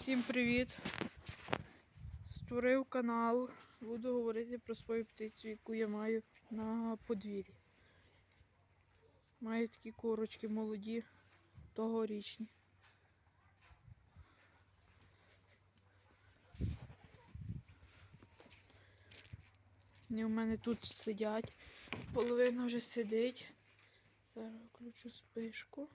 Всім привіт! Створив канал. Буду говорити про свою птицю, яку я маю на подвір'ї. Маю такі курочки молоді, тогорічні. Вони у мене тут сидять. Половина вже сидить. Зараз включу спишку.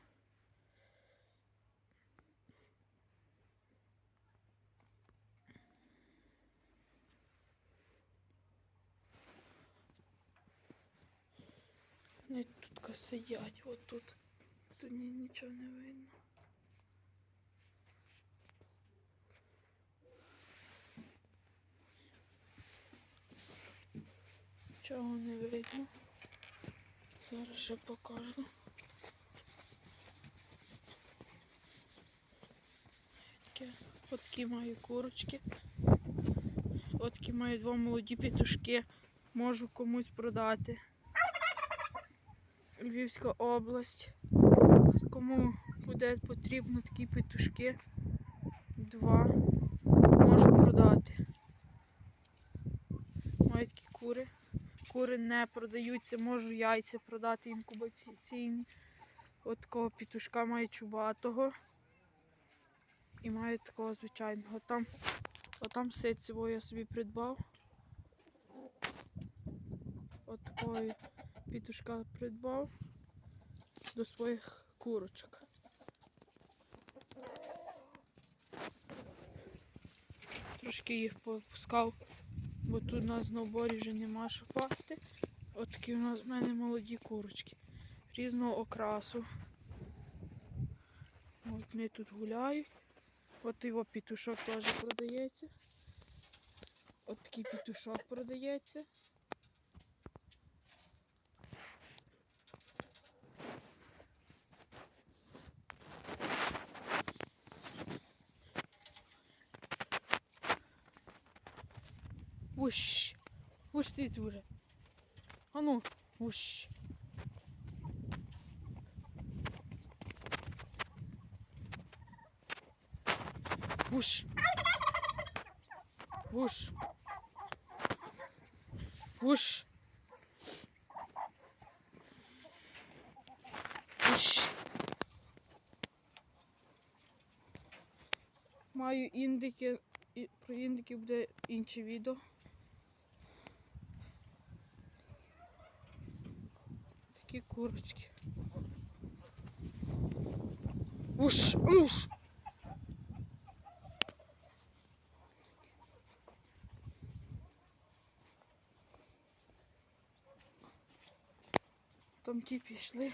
Вони тут сидять, от тут. Тут ні, нічого не видно. Чого не видно? Зараз ще покажу. Таке, от такі маю курочки. От такі маю два молоді петушки. Можу комусь продати. Львівська область. Кому буде потрібно такі петушки, два можу продати. Маю такі кури. Кури не продаються, можу яйця продати інкубаційні. От такого петушка маю чубатого. І маю такого звичайного. Там, отам ситцевого я собі придбав. От такого петушка придбав до своїх курочок. Трошки їх попускав, бо тут у нас на оборі вже нема що пасти. От такі у нас в мене молоді курочки різного окрасу. От вони тут гуляють. От його петушок теж продається. От такий петушок продається. Уш. Уш сидить уже. А ну, уш. Уш. Уш. Уш. Уш. Маю індики. Про індики буде інше відео. Такі курочки. Уш, уш. Там ті пішли.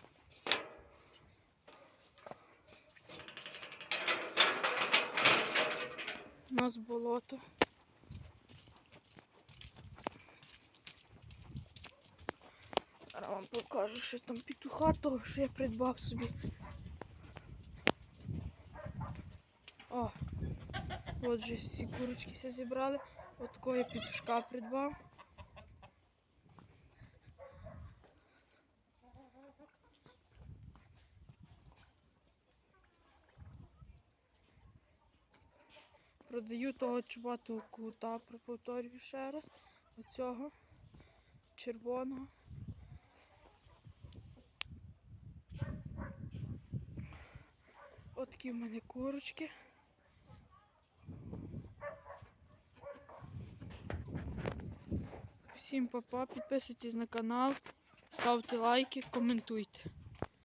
У нас болото. Вам покажу, що там петуха того, що я придбав собі. О, от всі курочки все зібрали. От такого я петушка придбав. Продаю того чубатого кута, повторюю ще раз. Оцього червоного. От такі в мене курочки. Всім па-па, підписуйтесь на канал, ставте лайки, коментуйте.